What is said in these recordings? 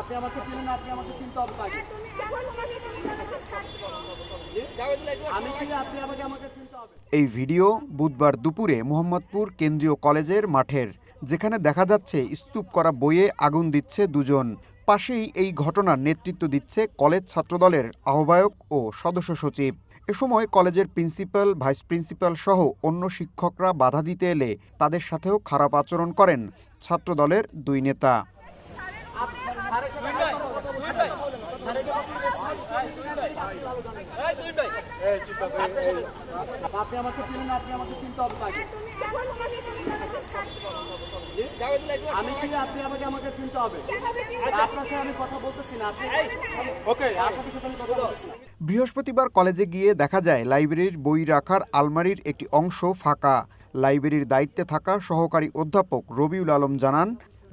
আপনি আমাকে চিনেন আপনি আমাকে চিনতে হবে আমি চিনি আপনি আমাকে আমাকে চিনতে হবে। এই ভিডিও বুধবার দুপুরে মোহাম্মদপুর কেন্দ্রীয় কলেজের মাঠের যেখানে দেখা যাচ্ছে স্তূপ করা বইয়ে আগুন দিচ্ছে দুজন। পাশেই এই ঘটনার নেতৃত্ব দিচ্ছে কলেজ ছাত্রদলের আহ্বায়ক ও সদস্য সচিব। এ সময় কলেজের প্রিন্সিপাল ভাইস প্রিন্সিপাল সহ অন্য শিক্ষকরা বাধা দিতে এলে তাদের সাথেও খারাপ আচরণ করেন ছাত্রদলের দুই নেতা। আপনি আমাকে চিনেন আপনি আমাকে চিনতে হবে আমি চিনি আপনি আমাকে আমাকে চিনতে হবে আপনার সাথে আমি কথা বলতেছি না ওকে আপনার সাথে আমি কথা বৃহস্পতিবার কলেজে গিয়ে দেখা যায়, লাইব্রেরির বই রাখার আলমারির একটি অংশ ফাঁকা। লাইব্রেরির দায়িত্বে থাকা সহকারী অধ্যাপক রবিউল আলম জানান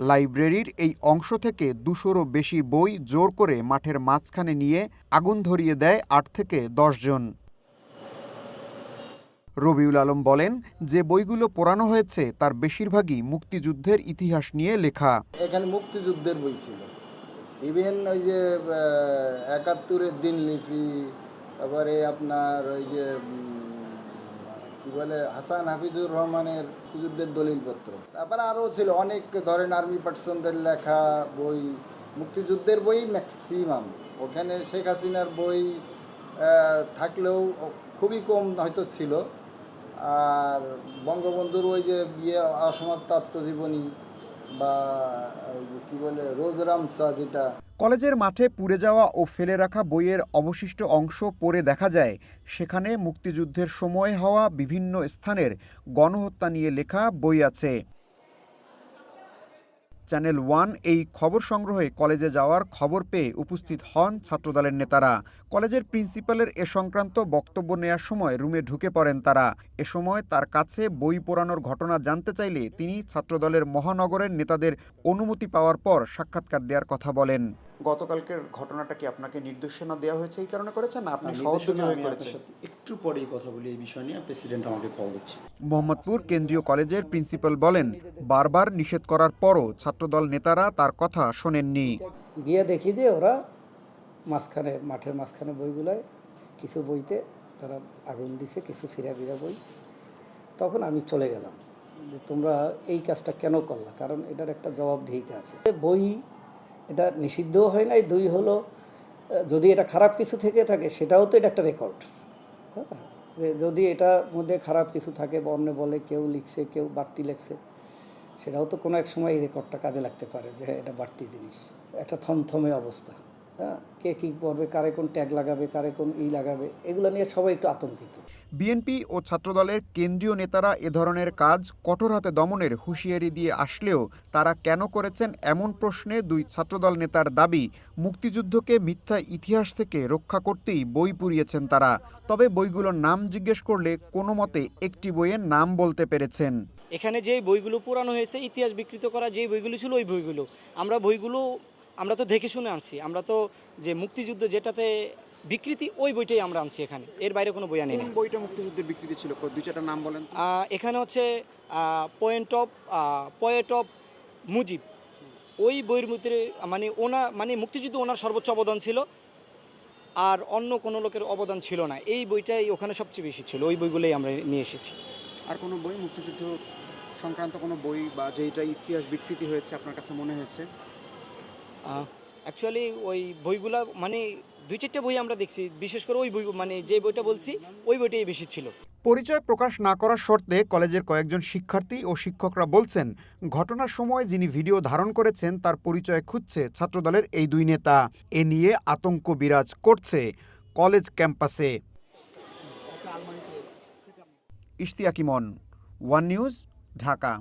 লাইব্রেরির এই অংশ থেকে দুশোরও বেশি বই জোর করে মাঠের মাঝখানে নিয়ে আগুন ধরিয়ে দেয় আট থেকে দশ জন। রবিউল আলম বলেন, যে বইগুলো পোড়ানো হয়েছে, তার বেশিরভাগই মুক্তিযুদ্ধের ইতিহাস নিয়ে লেখা। এখানে মুক্তিযুদ্ধের বই ছিল। ইভেন ওই যে একাত্তরের দিনলিপি, তারপরে আপনার ওই যে কি বলে, হাসান হাফিজুর রহমানের মুক্তিযুদ্ধের দলিলপত্র। তারপরে আরও ছিল অনেক, ধরেন আর্মি পার্সনদের লেখা বই, মুক্তিযুদ্ধের বই ম্যাক্সিমাম। ওখানে শেখ হাসিনার বই থাকলেও খুবই কম হয়তো ছিল। আর বঙ্গবন্ধুর ওই যে বিয়ে অসমাপ্ত আত্মজীবনী কলেজের মাঠে পুড়ে যাওয়া ও ফেলে রাখা বইয়ের অবশিষ্ট অংশ পড়ে দেখা যায়। সেখানে মুক্তিযুদ্ধের সময় হওয়া বিভিন্ন স্থানের গণহত্যা নিয়ে লেখা বই আছে। চ্যানেল ওয়ান এই খবর সংগ্রহে কলেজে যাওয়ার খবর পেয়ে উপস্থিত হন ছাত্রদলের নেতারা। কলেজের প্রিন্সিপালের এ সংক্রান্ত বক্তব্য নেয়ার সময় রুমে ঢুকে পড়েন তারা। এ সময় তার কাছে বই পোড়ানোর ঘটনা জানতে চাইলে তিনি ছাত্রদলের মহানগরের নেতাদের অনুমতি পাওয়ার পর সাক্ষাৎকার দেওয়ার কথা বলেন। গতকালকের ঘটনাটা কি আপনাকে নির্দেশনা দেওয়া হয়েছে এই কারণে করেছেন না আপনি সহযোগী হয়ে করেছেন? একটু পরেই কথা বলি এই বিষয় নিয়ে। প্রেসিডেন্ট আমাকে কল দিচ্ছে। মোহাম্মদপুর কেন্দ্রীয় কলেজের প্রিন্সিপাল বলেন বারবার নিষেধ করার পরও ছাত্রদল নেতারা তার কথা শোনেননি। গিয়ে দেখি যে ওরা মাঝখানে মাঠের মাঝখানে বইগুলোয় কিছু বইতে তারা আগুন দিছে কিছু সিরা বিরা বই। তখন আমি চলে গেলাম। যে তোমরা এই কাজটা কেন করলা? কারণ এটার একটা জবাবদিহিতে আছে। বই এটা নিষিদ্ধও হয় নাই, দুই হলো যদি এটা খারাপ কিছু থেকে থাকে, সেটাও তো এটা একটা রেকর্ড যে যদি এটা মধ্যে খারাপ কিছু থাকে বা অন্য বলে, কেউ লিখছে, কেউ বাড়তি লিখছে, সেটাও তো কোনো এক সময় এই রেকর্ডটা কাজে লাগতে পারে যে হ্যাঁ এটা বাড়তি জিনিস। একটা থমথমে অবস্থা। কে কী করবে কারে কোন ট্যাগ লাগাবে কারে কোন ই লাগাবে এগুলো নিয়ে সবাই একটু আতঙ্কিত। বিএনপি ও ছাত্রদলের কেন্দ্রীয় নেতারা এ ধরনের কাজ কঠোর হাতে দমনের হুঁশিয়ারি দিয়ে আসলেও তারা কেন করেছেন এমন প্রশ্নে দুই ছাত্রদল নেতার দাবি মুক্তিযুদ্ধকে মিথ্যা ইতিহাস থেকে রক্ষা করতেই বই পুড়িয়েছেন তারা। তবে বইগুলোর নাম জিজ্ঞেস করলে কোনো মতে একটি বইয়ের নাম বলতে পেরেছেন। এখানে যে বইগুলো পুরানো হয়েছে ইতিহাস বিকৃত করা যে বইগুলো ছিল ওই বইগুলো। আমরা বইগুলো আমরা তো দেখে শুনে আনছি। আমরা তো যে মুক্তিযুদ্ধ যেটাতে বিকৃতি ওই বইটাই আমরা আনছি এখানে। এর বাইরে কোনো বই আনি না বইটা মুক্তিযুদ্ধের বিকৃতি ছিল? দুই চারটা নাম বলেন এখানে হচ্ছে point of point of Mujib. ওই বইয়ের মধ্যে মানে ওনা মানে মুক্তিযুদ্ধ ওনার সর্বোচ্চ অবদান ছিল। আর অন্য কোনো লোকের অবদান ছিল না। এই বইটাই ওখানে সবচেয়ে বেশি ছিল। ওই বইগুলোই আমরা নিয়ে এসেছি। আর কোনো বই? মুক্তিযুদ্ধ সংক্রান্ত কোনো বই বা যেটা ইতিহাস বিকৃতি হয়েছে আপনার কাছে মনে হয়েছে? অ্যাকচুয়ালি ওই বইগুলা মানে দুই চারটে বই আমরা দেখছি, বিশেষ করে ওই বই মানে যে বইটা বলছি, ওই বইটাই বেশি ছিল। পরিচয় প্রকাশ না করার শর্তে কলেজের কয়েকজন শিক্ষার্থী ও শিক্ষকরা বলছেন, ঘটনার সময় যিনি ভিডিও ধারণ করেছেন, তার পরিচয় খুঁজছে ছাত্রদলের এই দুই নেতা। এ নিয়ে আতঙ্ক বিরাজ করছে কলেজ ক্যাম্পাসে। ইশতিয়াকিমন ওয়ান নিউজ, ঢাকা।